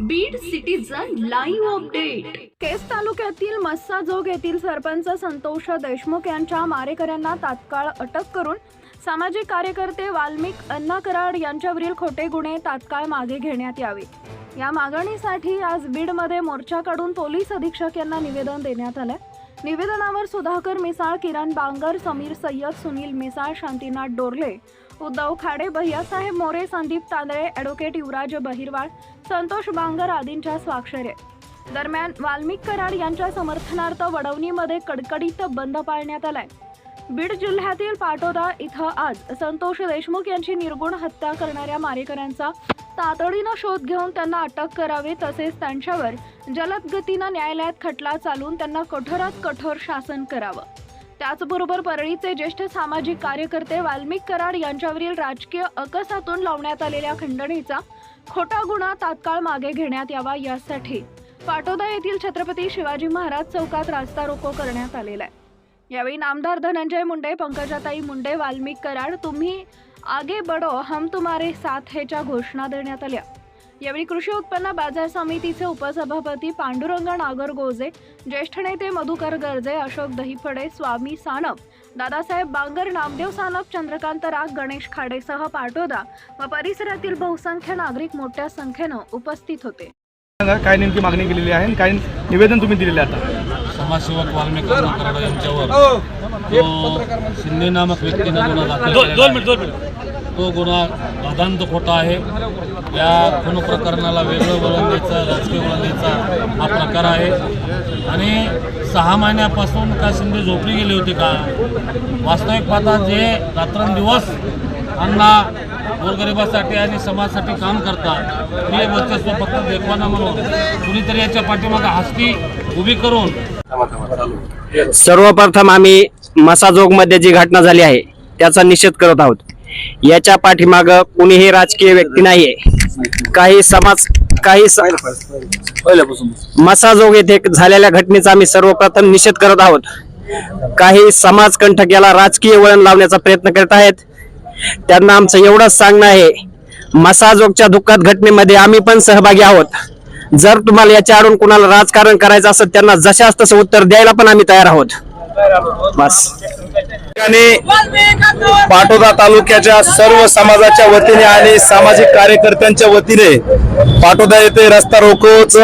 Beed citizen live update केस तालुक्यातील मस्साजोग येथील सरपंच संतोष देशमुख यांच्या मारेकऱ्यांना तात्काळ अटक करून सामाजिक कार्यकर्ते वाल्मिक अण्णा कराड यांच्यावरील खोटे गुन्हे तात्काळ मागे घेण्यात यावे. या मागणीसाठी आज बीडमध्ये मोर्चा काढून पोलीस अधीक्षक यांना निवेदन देण्यात आलं निवेदनावर सुधाकर मिसाळ किरण बांगर समीर सय्यद सुनील मिसाळ शांतीनाथ डोरले उद्धव खाडे भैयासाहेब मोरे संदीप तांदळे ॲडव्होकेट युवराज बहिरवाळ संतोष बांगर आदींच्या स्वाक्षरे. दरम्यान वाल्मिक कराड यांच्या समर्थनार्थ वडवणीमध्ये कडकडीत बंद पाळण्यात आलाय. बीड जिल्ह्यातील पाटोदा इथं आज संतोष देशमुख यांची निर्गुण हत्या करणाऱ्या मारेकऱ्यांचा तातडीनं शोध घेऊन त्यांना अटक करावी तसेच त्यांच्यावर जलद गतीनं न्यायालयात खटला चालून त्यांना कठोरात कठोर शासन करावं. त्याचबरोबर परळीचे ज्येष्ठ सामाजिक कार्यकर्ते वाल्मिक कराड यांच्यावरील राजकीय अकसातून लावण्यात आलेल्या खंडणीचा खोटा गुन्हा तात्काळ मागे घेण्यात यावा यासाठी पाटोदा येथील छत्रपती शिवाजी महाराज चौकात रास्ता रोको करण्यात आलेला आहे. यावेळी नामदार धनंजय मुंडे पंकजाताई मुंडे वाल्मिक कराड तुम्ही आगे बडो हम तुम्हारे साथ हेच्या घोषणा देण्यात आल्या. यावेळी कृषी उत्पन्न बाजार समितीचे उपसभापती पांडुरंग नागरगोजे ज्येष्ठ नेते मधुकर गर्जे अशोक दहिफडे स्वामी सानप दादासाहेब बांगर नामदेव सानप चंद्रकांत राग गणेश खाडेसह पाटोदा व परिसरातील बहुसंख्य नागरिक मोठ्या संख्येनं उपस्थित होते. काय नेमकी मागणी केलेली आहे आणि काय निवेदन तुम्ही दिलेले आहे आता? समाजसेवक वाल्मिक अण्णा कराड यांच्यावर तो शिंदे नामक व्यक्तीनं गुन्हा दाखल. तो गुन्हा अदांत खोटा आहे. या खून प्रकरणाला वेगळं वळण द्यायचं राजकीय वळण द्यायचा हा प्रकार आहे. आणि सहा महिन्यापासून का शिंदे झोपली गेली होती का? वास्तविक पाहता जे रात्रंदिवस अण्णा गोरगरिबासाठी आणि समाजासाठी काम करतात हे वर्चस्व फक्त देखवाना म्हणून कुणीतरी याच्या पाठीमागे हस्ती उभी करून सर्वप्रथम आम्ही मसाजोगमध्ये जी घटना झाली आहे त्याचा निषेध करत आहोत. याच्या पाठीमाग कुणीही राजकीय व्यक्ती नाहीये. काही समाज काही मसाजोग येथे झालेल्या घटनेचा आम्ही सर्वप्रथम निषेध करत आहोत. काही समाजकंठक याला राजकीय वळण लावण्याचा प्रयत्न करत आहेत. त्यांना आमचं एवढंच सांगणं आहे मसाजोगच्या दुःखद घटनेमध्ये आम्ही पण सहभागी आहोत. जर तुम्हाला याच्या आडून कुणाला राजकारण करायचं असेल त्यांना जशास तसं उत्तर द्यायला पण आम्ही तयार आहोत. बस. ठिकाणी पाटोदा तालुक्याच्या सर्व समाजाच्या वतीने आणि सामाजिक कार्यकर्त्यांच्या वतीने पाटोदा येथे रस्ता रोकोच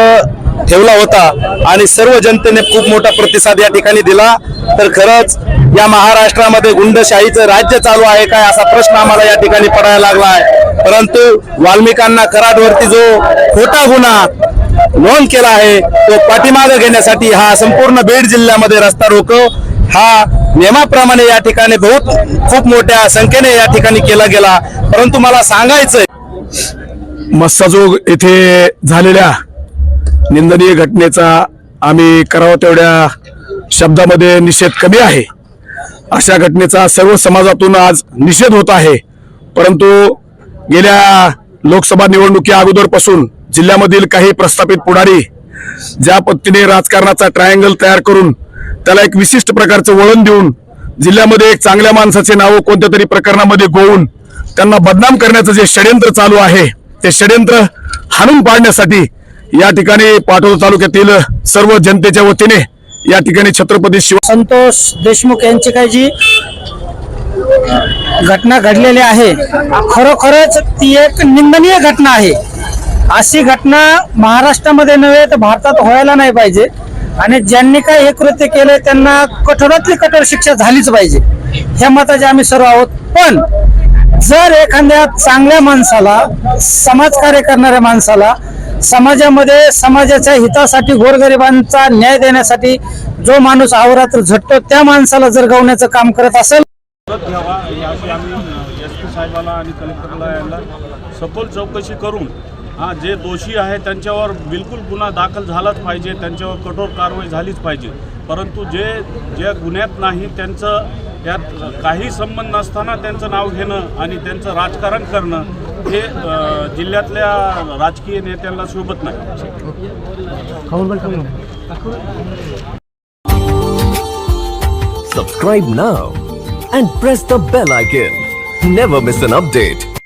ठेवला होता आणि सर्व जनतेने खूप मोठा प्रतिसाद या ठिकाणी दिला. तर खरंच या महाराष्ट्रामध्ये गुंडशाहीचं राज्य चालू आहे काय असा प्रश्न आम्हाला या ठिकाणी पडायला लागला आहे. परंतु वाल्मिकांना कराडवरती जो खोटा गुन्हा नोंद केला आहे तो पाठीमागे घेण्यासाठी हा संपूर्ण बीड जिल्ह्यामध्ये रस्ता रोको. हा नियमाप्रमाणे या ठिकाणी बहुत खूप मोठ्या संख्येने या ठिकाणी केला गेला. परंतु मला सांगायचंय मस्साजोग येथे झालेल्या निंदनीय घटनेचा आम्ही करावं तेवढ्या शब्दामध्ये निषेध कमी आहे. अशा घटनेचा सर्व समाजातून आज निषेध होत आहे. परंतु गेल्या लोकसभा निवडणुकी अगोदरपासून जिल्ह्यामधील काही प्रस्थापित पुढारी ज्या पद्धतीने राजकारणाचा ट्रायंगल तयार करून त्याला एक विशिष्ट प्रकारचं वळण देऊन जिल्ह्यामध्ये एक चांगल्या माणसाचे नाव कोणत्या तरी प्रकरणामध्ये गोवून त्यांना बदनाम करण्याचं जे षडयंत्र चालू आहे ते षडयंत्र हाणून पाडण्यासाठी या ठिकाणी पाटोदा तालुक्यातील सर्व जनतेच्या वतीने या ठिकाणी छत्रपती शिव संतोष देशमुख यांची काय जी घटना घडलेली आहे खरोखरच ती एक निंदनीय घटना आहे. अशी घटना महाराष्ट्रामध्ये नव्हे तर भारतात व्हायला नाही पाहिजे. आणि ज्यांनी काय हे कृत्य केलंय त्यांना कठोरातली कठोर शिक्षा झालीच पाहिजे. ह्या मताचे आम्ही सर्व आहोत. पण जर एखाद्या चांगल्या माणसाला समाजकार्य करणाऱ्या माणसाला समाजामध्ये समाजाच्या हितासाठी गोरगरिबांचा न्याय देण्यासाठी जो माणूस आवरात्र झटतो त्या माणसाला जर गवण्याचं काम करत असेल घ्यावा आम्ही एस पी साहेबाला आणि कलेक्टरला यांना सखोल चौकशी करून हा जे दोषी आहे त्यांच्यावर बिलकुल गुन्हा दाखल झालाच पाहिजे त्यांच्यावर कठोर कारवाई झालीच पाहिजे परंतु जे ज्या गुन्ह्यात नाही त्यांचं त्यात काही संबंध नसताना त्यांचं नाव घेणं आणि त्यांचं राजकारण करणं हे जिल्ह्यातल्या राजकीय नेत्यांना शोभत नाही Subscribe now and press the bell icon. Never miss an update.